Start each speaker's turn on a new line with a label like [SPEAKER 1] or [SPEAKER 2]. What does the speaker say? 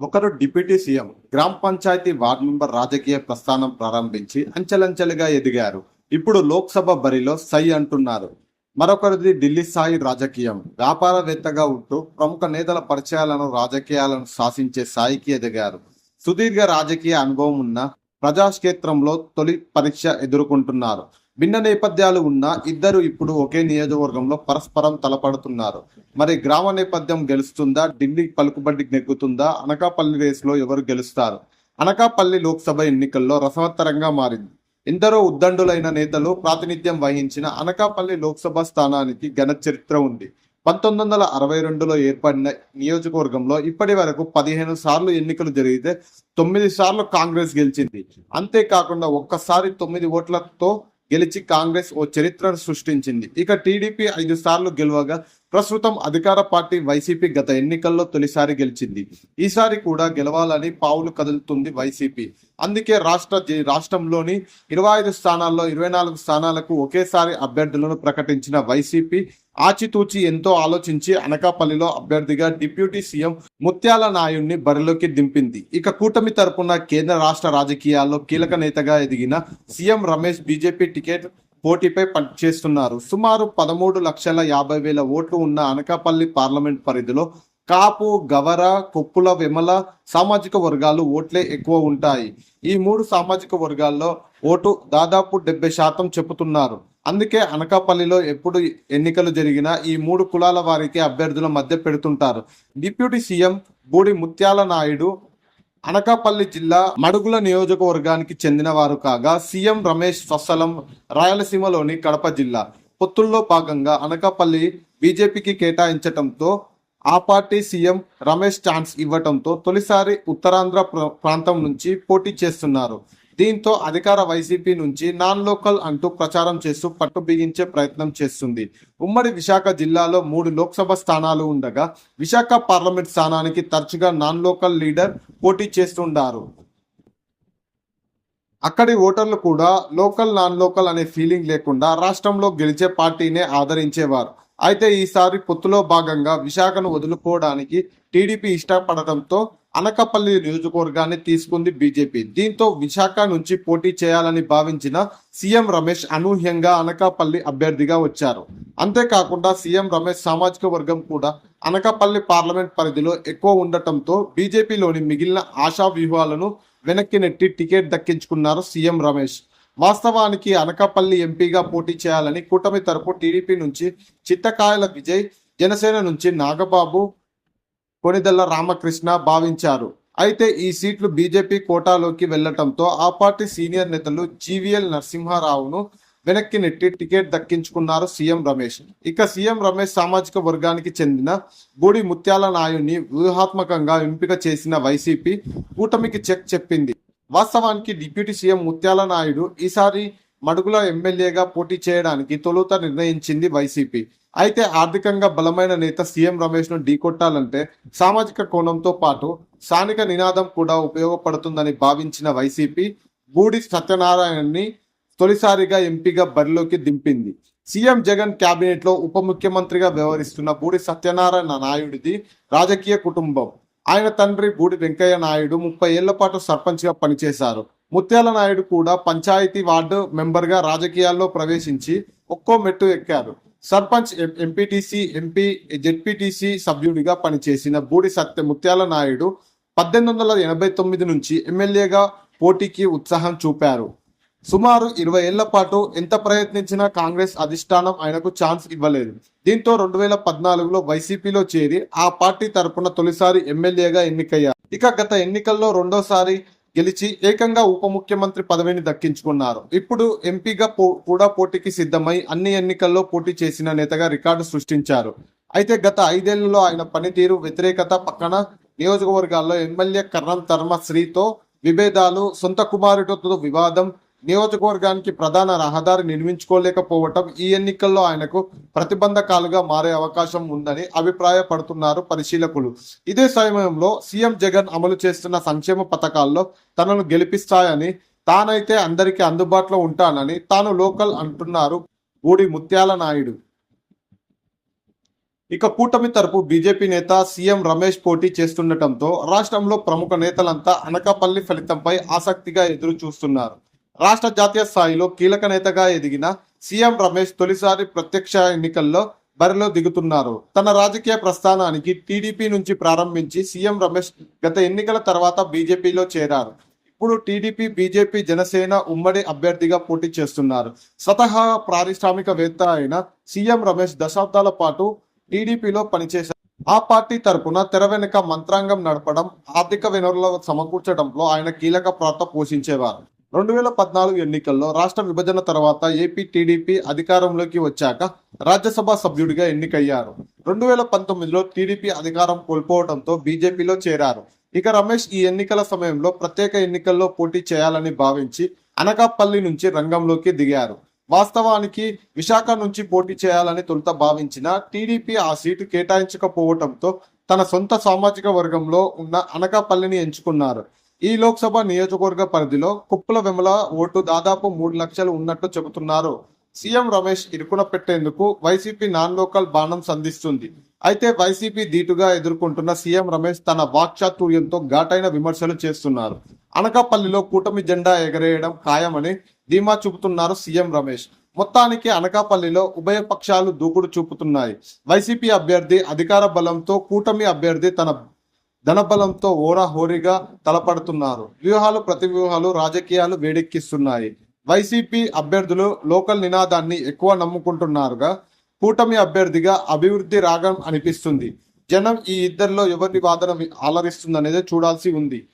[SPEAKER 1] ఒకరు deputy CM గ్రామ panchayat ward member రాజకీయ ప్రస్థానం ప్రారంభించి అంచెలంచెలుగా ఎదిగారు. ఇప్పుడు లోక్సభ బరిలో సై అంటున్నారు. మరొకరిది ఢిల్లీ స్థాయి రాజకీయం. వ్యాపారవేత్తగా ఉంటూ ప్రముఖ నేతల పరిచయాలను రాజకీయాలను శాసించే స్థాయికి ఎదిగారు. సుదీర్ఘ రాజకీయ అనుభవం ఉన్న ప్రజాక్షేత్రంలో తొలి పరీక్ష ఎదుర్కొంటున్నారు. భిన్న నేపథ్యాలు ఉన్న ఇద్దరు ఇప్పుడు ఒకే నియోజకవర్గంలో పరస్పరం తలపడుతున్నారు. మరి గ్రామ నేపథ్యం గెలుస్తుందా? ఢిల్లీ పలుకుబడి నెగ్గుతుందా? అనకాపల్లి రేసులో ఎవరు గెలుస్తారు? అనకాపల్లి లోక్సభ ఎన్నికల్లో రసవత్తరంగా మారింది. ఎందరో ఉద్దండులైన నేతలు ప్రాతినిధ్యం వహించిన అనకాపల్లి లోక్సభ స్థానానికి ఘన చరిత్ర ఉంది. పంతొమ్మిది వందల అరవై రెండులో ఏర్పడిన నియోజకవర్గంలో ఇప్పటి వరకు పదిహేను సార్లు ఎన్నికలు జరిగితే తొమ్మిది సార్లు కాంగ్రెస్ గెలిచింది. అంతేకాకుండా ఒక్కసారి తొమ్మిది ఓట్లతో గెలిచి కాంగ్రెస్ ఓ చరిత్రను సృష్టించింది. ఇక టీడీపీ ఐదు సార్లు గెలవగా ప్రస్తుతం అధికార పార్టీ వైసీపీ గత ఎన్నికల్లో తొలిసారి గెలిచింది. ఈసారి కూడా గెలవాలని పావులు కదులుతుంది వైసీపీ. అందుకే రాష్ట్ర రాష్ట్రంలోని ఇరవై ఐదు స్థానాల్లో ఇరవై నాలుగు స్థానాలకు ఒకేసారి అభ్యర్థులను ప్రకటించిన వైసీపీ ఆచితూచి ఎంతో ఆలోచించి అనకాపల్లిలో అభ్యర్థిగా డిప్యూటీ సీఎం ముత్యాల నాయుడిని బరిలోకి దింపింది. ఇక కూటమి తరపున కేంద్ర రాష్ట్ర రాజకీయాల్లో కీలక నేతగా ఎదిగిన సీఎం రమేష్ బీజేపీ టికెట్ పోటీపై పనిచేస్తున్నారు. సుమారు పదమూడు లక్షల యాభై వేల ఓట్లు ఉన్న అనకాపల్లి పార్లమెంట్ పరిధిలో కాపు గవర కొప్పుల విమల సామాజిక వర్గాలు ఓట్లే ఎక్కువ ఉంటాయి. ఈ మూడు సామాజిక వర్గాల్లో ఓటు దాదాపు డెబ్బై శాతం చెబుతున్నారు. అందుకే అనకాపల్లిలో ఎప్పుడు ఎన్నికలు జరిగినా ఈ మూడు కులాల వారికి అభ్యర్థుల మధ్య పెడుతుంటారు. డిప్యూటీ సీఎం బూడి ముత్యాల నాయుడు అనకాపల్లి జిల్లా మడుగుల నియోజకవర్గానికి చెందిన వారు కాగా సీఎం రమేష్ స్వస్థలం రాయలసీమలోని కడప జిల్లా. పొత్తుల్లో భాగంగా అనకాపల్లి బీజేపీకి కేటాయించటంతో ఆ పార్టీ సీఎం రమేష్ ఛాన్స్ ఇవ్వటంతో తొలిసారి ఉత్తరాంధ్ర ప్రాంతం నుంచి పోటీ చేస్తున్నారు. దీంతో అధికార వైసీపీ నుంచి నాన్ లోకల్ అంటూ ప్రచారం చేస్తూ పట్టు బిగించే ప్రయత్నం చేస్తుంది. ఉమ్మడి విశాఖ జిల్లాలో మూడు లోక్సభ స్థానాలు ఉండగా విశాఖ పార్లమెంట్ స్థానానికి తరచుగా నాన్ లోకల్ లీడర్ పోటీ చేస్తుంటారు. అక్కడి ఓటర్లు కూడా లోకల్ నాన్ లోకల్ అనే ఫీలింగ్ లేకుండా రాష్ట్రంలో గెలిచే పార్టీనే ఆదరించేవారు. అయితే ఈసారి పొత్తులో భాగంగా విశాఖను వదులుకోవడానికి టీడీపీ ఇష్టపడటంతో అనకపల్లి నియోజకవర్గాన్ని తీసుకుంది బీజేపీ. దీంతో విశాఖ నుంచి పోటీ చేయాలని భావించిన సీఎం రమేష్ అనూహ్యంగా అనకాపల్లి అభ్యర్థిగా వచ్చారు. అంతేకాకుండా సీఎం రమేష్ సామాజిక వర్గం కూడా అనకాపల్లి పార్లమెంట్ పరిధిలో ఎక్కువ ఉండటంతో బీజేపీలోని మిగిలిన ఆశా వ్యూహాలను వెనక్కి నెట్టి టికెట్ దక్కించుకున్నారు సీఎం రమేష్. వాస్తవానికి అనకాపల్లి ఎంపీగా పోటీ చేయాలని కూటమి తరపు టీడీపీ నుంచి చిత్తకాయల విజయ్ జనసేన నుంచి నాగబాబు కొనిదెల్ల రామకృష్ణ భావించారు. అయితే ఈ సీట్లు బీజేపీ కోటాలోకి వెళ్ళటంతో ఆ పార్టీ సీనియర్ నేతలు జీవీఎల్ నరసింహారావును వెనక్కి నెట్టి టికెట్ దక్కించుకున్నారు సీఎం రమేష్. ఇక సీఎం రమేష్ సామాజిక వర్గానికి చెందిన బూడి ముత్యాల నాయుడిని వ్యూహాత్మకంగా ఎంపిక చేసిన వైసీపీ కూటమికి చెక్ చెప్పింది. వాస్తవానికి డిప్యూటీ సీఎం ముత్యాల నాయుడు ఈసారి మడుగుల ఎమ్మెల్యేగా పోటీ చేయడానికి తొలుత నిర్ణయించింది వైసీపీ. అయితే ఆర్థికంగా బలమైన నేత సీఎం రమేష్ను ఢీకొట్టాలంటే సామాజిక కోణంతో పాటు స్థానిక నినాదం కూడా ఉపయోగపడుతుందని భావించిన వైసీపీ బూడి సత్యనారాయణని తొలిసారిగా ఎంపీగా బరిలోకి దింపింది. సీఎం జగన్ కేబినెట్లో ఉప ముఖ్యమంత్రిగా వ్యవహరిస్తున్న బూడి సత్యనారాయణ నాయుడిది రాజకీయ కుటుంబం. ఆయన తండ్రి బూడి వెంకయ్య నాయుడు ముప్పై ఏళ్ళ పాటు సర్పంచ్గా పనిచేశారు. ముత్యాల నాయుడు కూడా పంచాయతీ వార్డు మెంబర్గా రాజకీయాల్లో ప్రవేశించి ఒక్కో మెట్టు ఎక్కారు. Sarpanch M- MPTC MP ZPTC సభ్యుడిగా పనిచేసిన బూడి సత్య ముత్యాల నాయుడు పద్దెనిమిది వందల ఎనభై తొమ్మిది నుంచి ఎమ్మెల్యేగా పోటీకి ఉత్సాహం చూపారు. సుమారు ఇరవై ఏళ్ళ పాటు ఎంత ప్రయత్నించినా కాంగ్రెస్ అధిష్టానం ఆయనకు ఛాన్స్ ఇవ్వలేదు. దీంతో రెండు వేల పద్నాలుగులో వైసీపీలో చేరి ఆ పార్టీ తరపున తొలిసారి ఎమ్మెల్యేగా ఎన్నికయ్యారు. ఇక గత ఎన్నికల్లో రెండోసారి గెలిచి ఏకంగా ఉప ముఖ్యమంత్రి పదవిని దక్కించుకున్నారు. ఇప్పుడు ఎంపీగా పో- కూడా పోటీకి సిద్ధమై అన్ని ఎన్నికల్లో పోటీ చేసిన నేతగా రికార్డు సృష్టించారు. అయితే గత ఐదేళ్ళలో ఆయన పనితీరు వ్యతిరేకత పక్కన నియోజకవర్గాల్లో ఎమ్మెల్యే కర్ణం ధర్మశ్రీతో విభేదాలు సొంత కుమారుడితో వివాదం నియోజకవర్గానికి ప్రధాన రహదారి నిర్మించుకోలేకపోవటం ఈ ఎన్నికల్లో ఆయనకు ప్రతిబంధకాలుగా మారే అవకాశం ఉందని అభిప్రాయపడుతున్నారు పరిశీలకులు. ఇదే సమయంలో సీఎం జగన్ అమలు చేస్తున్న సంక్షేమ పథకాల్లో తనను గెలిపిస్తాయని తానైతే అందరికీ అందుబాటులో ఉంటానని తాను లోకల్ అంటున్నారు గూడి ముత్యాల నాయుడు. ఇక కూటమి తరపు బీజేపీ నేత సీఎం రమేష్ పోటీ చేస్తుండటంతో రాష్ట్రంలో ప్రముఖ నేతలంతా అనకాపల్లి ఫలితంపై ఆసక్తిగా ఎదురు చూస్తున్నారు రాష్ట్ర జాతీయ స్థాయిలో కీలక నేతగా ఎదిగిన సీఎం రమేష్ తొలిసారి ప్రత్యక్ష ఎన్నికల్లో బరిలో దిగుతున్నారు. తన రాజకీయ ప్రస్థానానికి టీడీపీ నుంచి ప్రారంభించి సీఎం రమేష్ గత ఎన్నికల తర్వాత బీజేపీలో చేరారు. ఇప్పుడు టీడీపీ బీజేపీ జనసేన ఉమ్మడి అభ్యర్థిగా పోటీ చేస్తున్నారు. స్వతహా పారిశ్రామికవేత్త అయిన సీఎం రమేష్ దశాబ్దాల పాటు టీడీపీలో పనిచేశారు. ఆ పార్టీ తరపున తెర వెనుక మంత్రాంగం నడపడం ఆర్థిక వనరుల సమకూర్చడంలో ఆయన కీలక పాత్ర పోషించేవారు. రెండు వేల పద్నాలుగు ఎన్నికల్లో రాష్ట్ర విభజన తర్వాత ఏపీ టీడీపీ అధికారంలోకి వచ్చాక రాజ్యసభ సభ్యుడిగా ఎన్నికయ్యారు. రెండు వేల పంతొమ్మిదిలో టీడీపీ అధికారం కోల్పోవడంతో బీజేపీలో చేరారు. ఇక రమేష్ ఈ ఎన్నికల సమయంలో ప్రత్యేక ఎన్నికల్లో పోటీ చేయాలని భావించి అనకాపల్లి నుంచి రంగంలోకి దిగారు. వాస్తవానికి విశాఖ నుంచి పోటీ చేయాలని తొలుత భావించిన టీడీపీ ఆ సీటు కేటాయించకపోవడంతో తన సొంత సామాజిక వర్గంలో ఉన్న అనకాపల్లిని ఎంచుకున్నారు. ఈ లోక్సభ నియోజకవర్గ పరిధిలో కుప్పల విమల ఓటు దాదాపు మూడు లక్షలు ఉన్నట్టు చెబుతున్నారు. సీఎం రమేష్ ఇరుకున పెట్టేందుకు వైసీపీ నాన్ లోకల్ బాణం సంధిస్తుంది. అయితే వైసీపీ ధీటుగా ఎదుర్కొంటున్న సీఎం రమేష్ తన వాక్చాతుర్యంతో ఘాటైన విమర్శలు చేస్తున్నారు. అనకాపల్లిలో కూటమి జెండా ఎగరేయడం ఖాయమని ధీమా చూపుతున్నారు సీఎం రమేష్. మొత్తానికి అనకాపల్లిలో ఉభయ పక్షాలు దూకుడు చూపుతున్నాయి. వైసీపీ అభ్యర్థి అధికార బలంతో కూటమి అభ్యర్థి తన ధనబలంతో ఓరాహోరీగా తలపడుతున్నారు. వ్యూహాలు ప్రతి వ్యూహాలు రాజకీయాలు వేడెక్కిస్తున్నాయి. వైసీపీ అభ్యర్థులు లోకల్ నినాదాన్ని ఎక్కువ నమ్ముకుంటున్నారుగా. కూటమి అభ్యర్థిగా అభివృద్ధి రాగం అనిపిస్తుంది. జనం ఈ ఇద్దరిలో ఎవరిని వాదన ఆలరిస్తుందనేది చూడాల్సి ఉంది.